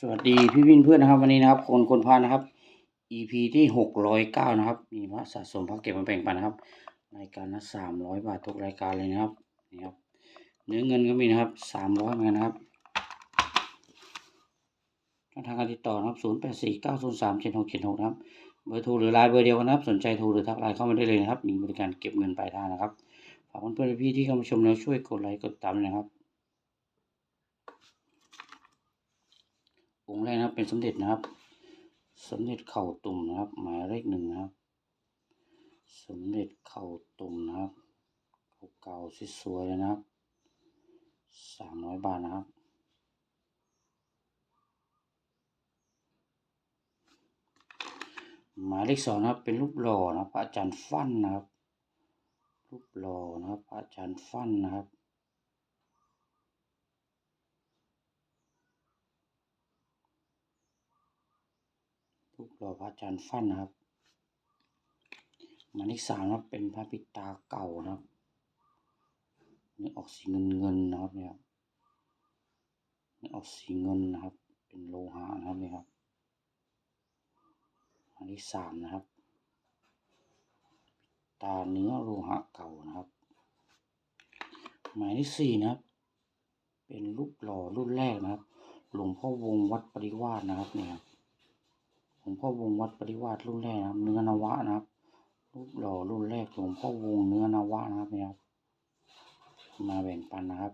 สวัสดีพี่วินเพื่อนนะครับ วันนี้นะครับ คนคนพานะครับ EP ที่หกร้อยเก้านะครับ มีพระสะสมพระเก็บมาแบ่งปันนะครับรายการละสามร้อยบาททุกรายการเลยนะครับนี่ครับ เนื้อเงินก็มีนะครับสามร้อยเหมือนกันนะครับช่องทางการติดต่อนะครับศูนย์แปดสี่เก้าศูนย์สามเจ็ดหกเจ็ดหกนะครับเบอร์โทรหรือไลน์เบอร์เดียวกันนะครับ สนใจโทรหรือทักไลน์เข้ามาได้เลยนะครับ มีบริการเก็บเงินปลายทางนะครับฝากเพื่อนๆพี่ๆที่เข้ามาชมแล้วช่วยกดไลค์กดติดตามนะครับ องค์แรกนะครับเป็นสมเด็จนะครับ สมเด็จเข่าตุ่มนะครับ หมายเลขหนึ่งนะครับ สมเด็จเข่าตุ่มนะครับเก่าๆสวยๆเลยนะครับสามร้อยบาทนะครับหมายเลขสองนะครับเป็นรูปหล่อนะพระอาจารย์ฟั่นนะครับรูปหล่อนะครับพระอาจารย์ฟั่นนะครับ รูปหล่อพระอาจารย์ฟั่นนะครับหมายเลขสามนะครับเป็นพระปิตาเก่านะครับนี่ออกสีเงินเงินนะครับเนี่ยนี่ออกสีเงินนะครับ เป็นโลหะนะครับนี่ครับหมายเลขสามนะครับ ตาเนื้อโลหะเก่านะครับ หมายเลขสี่นะครับ เป็นรูปหล่อรุ่นแรกนะครับ หลวงพ่อวงวัดปริวาสนะครับเนี่ยครับ ลวงพ่อวงวัดปริวาสรุ่นแรกนะครับ เนื้อนวะนะครับ รูปหล่อรุ่นแรกหลวงพ่อวงเนื้อนวะนะครับเนี่ยครับมาแบ่งปันนะครับ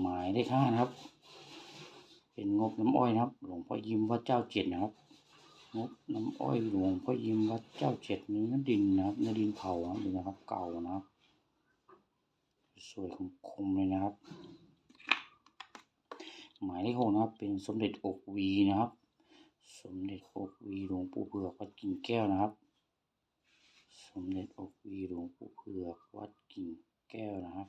หมายเลขห้านะครับ เป็นงบน้ำอ้อยนะครับ หลวงพ่อยิ้มวัดเจ้าเจ็ดนะครับ งบน้ำอ้อยหลวงพ่อยิ้มวัดเจ้าเจ็ดเนื้อดินนะครับเนื้อดินเผานะดูนะครับเก่านะครับ สวยคมๆเลยนะครับ หมายเลขหกนะครับ เป็นสมเด็จอกวีนะครับ สมเด็จอกวีหลวงปู่เผือกวัดกิ่งแก้วนะครับ สมเด็จอกวีหลวงปู่เผือกวัดกิ่งแก้วนะครับ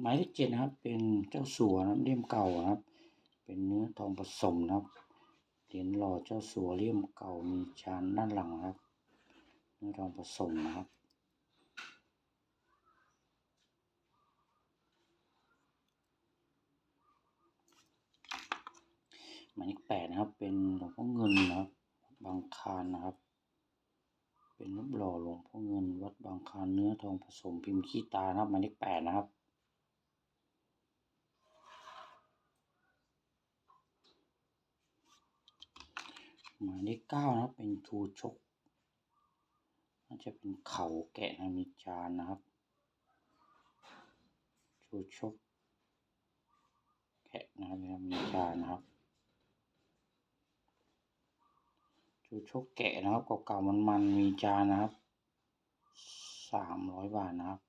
หมายเลขเจ็ดนะครับ เป็นเจ้าสัวนะเลี่ยมเก่านะครับ เป็นเนื้อทองผสมนะครับเหรียญหล่อเจ้าสัวเลี่ยมเก่ามีจานด้านหลังนะครับ เนื้อทองผสมนะครับ หมายเลขแปดนะครับ เป็นหลวงพ่อเงินนะครับ บางคานนะครับ เป็นรูปหล่อหลวงพ่อเงิน วัดบางคานเนื้อทองผสมพิมพ์ขี้ตานะครับหมายเลขแปดนะครับ หมายเลขเก้านะครับ เป็นชูชกน่าจะเป็นเข่าแกะนะมีจานนะครับชูชกแกะนะครับมีจานนะครับ ชูชกแกะนะครับเก่าๆมันๆมีจานนะครับสามร้อยบาทนะครับ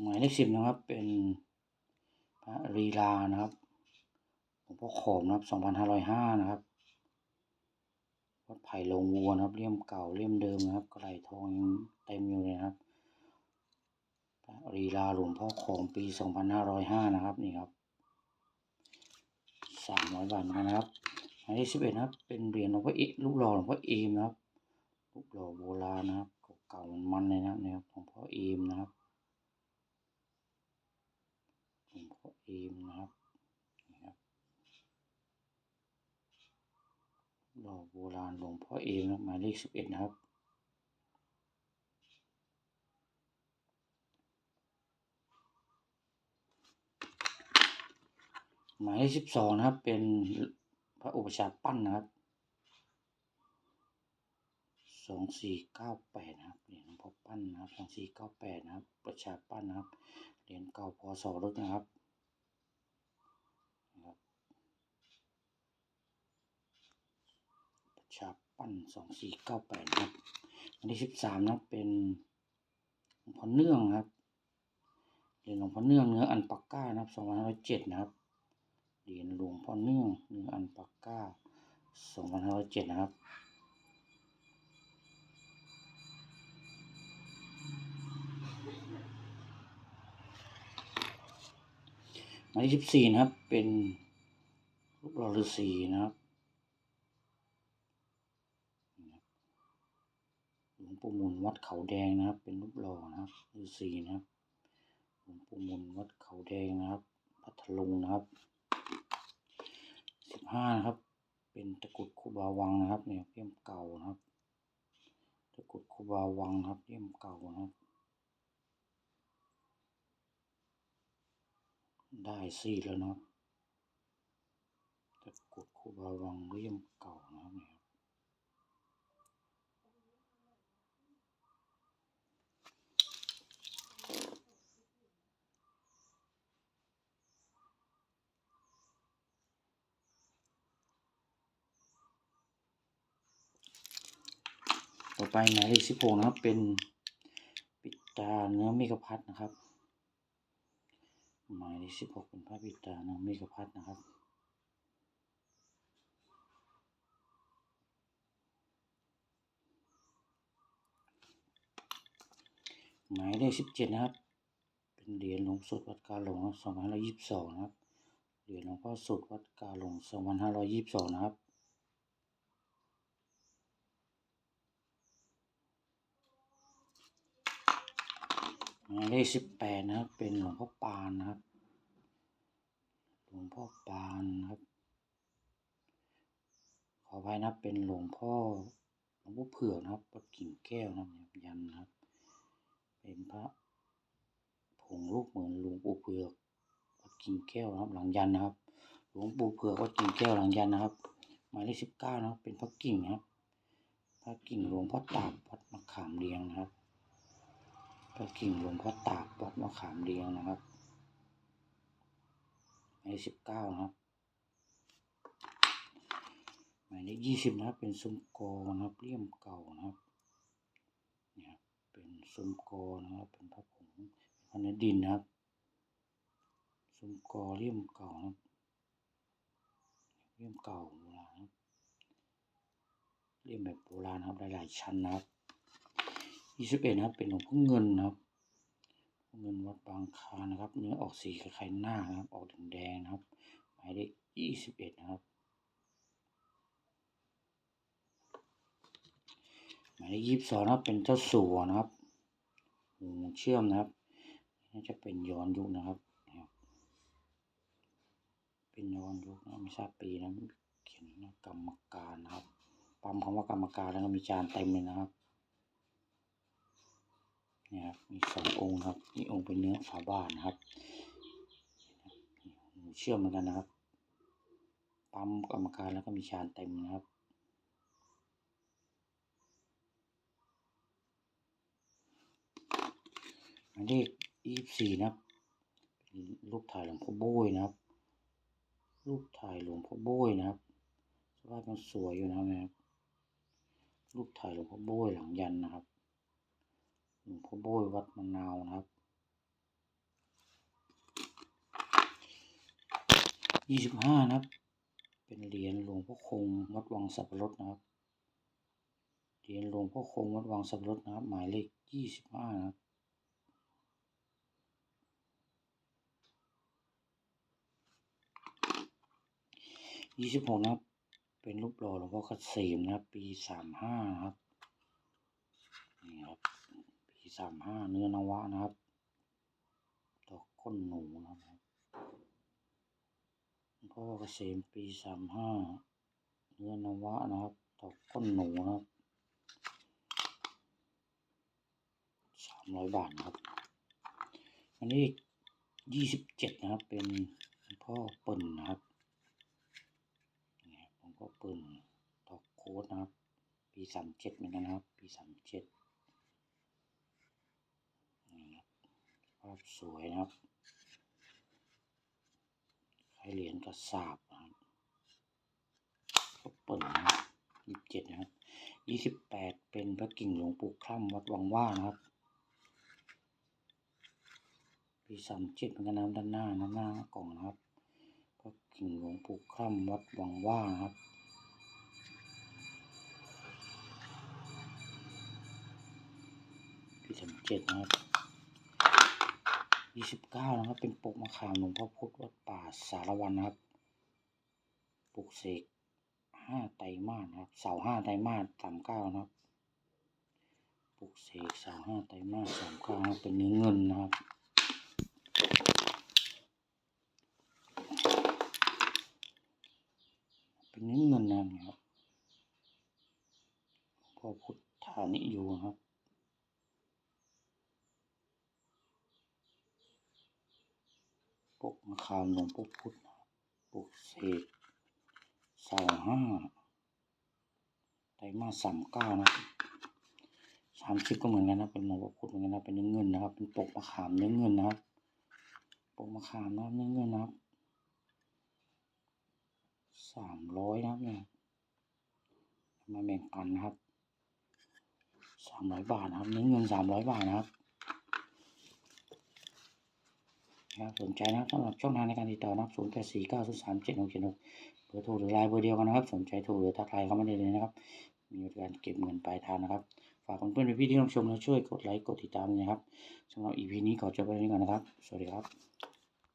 หมายเลขสิบนะครับเป็นพระลีลานะครับหลวงพ่อขอมนะครับสองพันห้าร้อยห้านะครับวัดไผ่ลงวัวนะครับเลี่ยมเก่าเลี่ยมเดิมนะครับกระไหลทองยังเต็มอยู่เลยนะครับพระลีลาหลวงพ่อขอมปีสองพันห้าร้อยห้านะครับนี่ครับ สามร้อยบาทมือนะครับหมายเลขสิบเอ็ดนะครับ เป็นเหรียญหลวงพ่อเอลูกหล่อหลวงพ่อเอมนะครับลูกหล่อโบราณนะครับเก่าๆมันๆเลยนะครับนะครับหลวงพ่อเอมนะครับหลวงพ่อเอมนะครับนี่ครับหล่อโบราณหลวงพ่อเอมนะหมายเลขสิบเอ็ดนะครับ หมายเลขสิบสองนะครับ เป็นพระอุปชาปั้นนะครับสองสี่เก้าแปดนะครับเหรียญหลวงพ่อปั้นนะครับสองสี่เก้าแปดนะครับ ประชาปั้นนะครับเหรียญเก่าพศลึกนะครับนะครับประชาปั้นสองสี่เก้าแปดนะครับอันที่สิบสามนะครับเป็นหลวงพ่อเนื่องครับเหรียญหลวงพ่อเนื่องเนื้ออันปักก้านะครับสองพันห้าร้อยเจ็ดนะครับ เหรียญหลวงพ่อเนื่องเนื้ออันปักก้าสองพันห้าร้อยเจ็ดนะครับหมายเลขสิบสี่นะครับ เป็นรูปหล่อฤาษีนะครับหลวงปู่มุนวัดเขาแดงนะครับ เป็นรูปหล่อนะครับฤาษีนะครับหลวงปู่มุนวัดเขาแดงนะครับ พัทลุงนะครับ สิบห้านะครับ เป็นตะกุดคูบาวังนะครับ เนี่ยเลี่ยมเก่านะครับ ตะกุดคูบาวังครับเลี่ยมเก่านะครับ ได้สี่แล้วนะครับตะกุดคูบาวังเลี่ยมเก่านะครับเนี่ยครับ ต่อไปหมายเลขสิบหกนะครับ เป็นปิดตาเนื้อเมกะพัดนะครับ หมายเลขสิบหกเป็นพระปิดตาเนื้อเมกะพัดนะครับหมายเลขสิบเจ็ดนะครับ เป็นเหรียญหลวงสดวัดกาหลงสองพันห้าร้อยยี่สิบสองนะครับ เหรียญหลวงพ่อสดวัดกาหลงสองพันห้าร้อยยี่สิบสองนะครับ หมาย เลขสิบแปดนะครับ เป็นหลวงพ่อปานนะครับ หลวงพ่อปานนะครับ ขออภัยนะเป็นหลวงพ่อหลวงพ่อเผือกนะครับวัดกิ่งแก้วนะครับยันนะครับ เป็นพระผงลูกเหมือนหลวงปู่เผือกวัดกิ่งแก้วนะครับ หลังยันนะครับ หลวงปู่เผือกวัดกิ่งแก้วหลังยันนะครับหมายเลขสิบเก้านะครับ เป็นพระกิ่งนะครับ พระกิ่งหลวงพ่อตากวัดมะขามเรียงนะครับ พระกิ่งหลวงพ่อตากวัดมะขามเรียงนะครับหมายเลขสิบเก้านะครับหมายเลขยี่สิบนะครับ เป็นซุ้มกอนะครับเลี่ยมเก่านะครับเนี่ยครับเป็นซุ้มกอนะครับเป็นพระผงพระเนื้อดินนะครับซุ้มกอเลี่ยมเก่านะครับเลี่ยมเก่าโบราณนะครับเลี่ยมแบบโบราณครับหลายๆชั้นนะครับ ยี่สิบเอ็ดนะครับ เป็นหลวงพ่อเงินนะครับเงินวัดบางคานนะครับ เนื้อออกสีคล้ายๆหน้านะครับ ออกแดงๆนะครับ หมายเลขยี่สิบเอ็ดนะครับ หมายเลขยี่สิบสองนะครับ เป็นเจ้าสัวนะครับหูเชื่อมนะครับน่าจะเป็นย้อนยุคนะครับ เป็นย้อนยุคนะไม่ทราบปีนะเขียนกรรมการนะครับ ปั๊มคำว่ากรรมการแล้วก็มีจานเต็มเลยนะครับ นี่ยครับมีสององค์ครับนี่องค์เป็นเนื้อฝาบ้านนะครับเชื่อมเหมือนกันนะครับ ปั๊มกรรมการแล้วก็มีชานเต็มนะครับหมายเลขยี่สี่นะครับรูปถ่ายหลวงพ่อโบยนะครับ รูปถ่ายหลวงพ่อโบยนะครับสภาพมันสวยอยู่นะครับ รูปถ่ายหลวงพ่อโบยหลังยันนะครับ หลวงพ่อโบยวัดมะนาวนะครับยี่สิบห้านะครับ เป็นเหรียญหลวงพ่อคงวัดวังสับปะรดนะครับ เหรียญหลวงพ่อคงวัดวังสับปะรดนะครับ หมายเลขยี่สิบห้านะครับยี่สิบหกนะครับ เป็นรูปหล่อหลวงพ่อเกษมนะครับ ปีสามห้านะครับนี่ครับ ปีสามห้าเนื้อนวะนะครับดอกก้นหนูนะครับพ่อเกษมปีสามห้าเนื้อนวะนะครับดอกก้นหนูนะครับสามร้อยบาทนะครับอันนี้ยี่สิบเจ็ดนะครับ เป็นพ่อเปิ่นนะครับนี่ครับผมก็เปิ่นดอกโค้ดนะครับ ปีสามเจ็ดเหมือนกันนะครับ ปีสามเจ็ดนี่ครับ ภาพสวยนะครับคล้ายเหรียญกระสาบนะครับก็เปิ่นะยี่สิบเจ็ดนะครับยี่สิบแปดเป็นพระกิ่งหลวงปู่คล่ำวัดวังว่านะครับปีสามเจ็ดเหมือนกันนะครับด้านหน้าด้านหน้ากล่องนะครับพระกิ่งหลวงปู่คล่ำวัดวังว่านะครับปีสามเจ็ดนะครับ ยี่สิบเก้านะครับ เป็นปกมะขามหลวงพ่อพุธวัดป่าสารวันนะครับปลูกเสกห้าไตรมาสนะครับ เสาห้าไตรมาสสามเก้านะครับปลูกเสกสาห้าไตรมาสสามเก้าเป็นเนื้อเงินนะครับ เป็นเนื้อเงินนะครับพ่อพุทธานิโยนะครับ ปกมะขามหลวงปู่พุทธปลุกเสกสาห้าไตรมาสสามเก้านะสามสิบก็เหมือนกันนะเป็นหลวงปู่พุทธเหมือนกันนะเป็นเนื้อเงินนะครับ เป็นปกมะขามเนื้อเงินนะครับปกมะขามนะครับเนื้อเงินนะครับสามร้อยนะครับเนี่ยมาแบ่งกันนะครับสามร้อยบาทนะครับเนื้อเงินสามร้อยบาทนะครับ นะครับสนใจนะครับสำหรับช่องทางในการติดต่อนะครับ0 8 4 9 0 3 7 6 7 6เบอร์โทรหรือไลน์เบอร์เดียวกันนะครับ สนใจโทรหรือทักไลน์เข้ามาได้เลยนะครับ มีบริการเก็บเงินปลายทางนะครับ ฝากเพื่อนๆพี่ที่รับชมแล้วช่วยกดไลค์กดติดตามด้วยนะครับสำหรับอีพีนี้ขอจบไปนี้ก่อนนะครับ สวัสดีครับ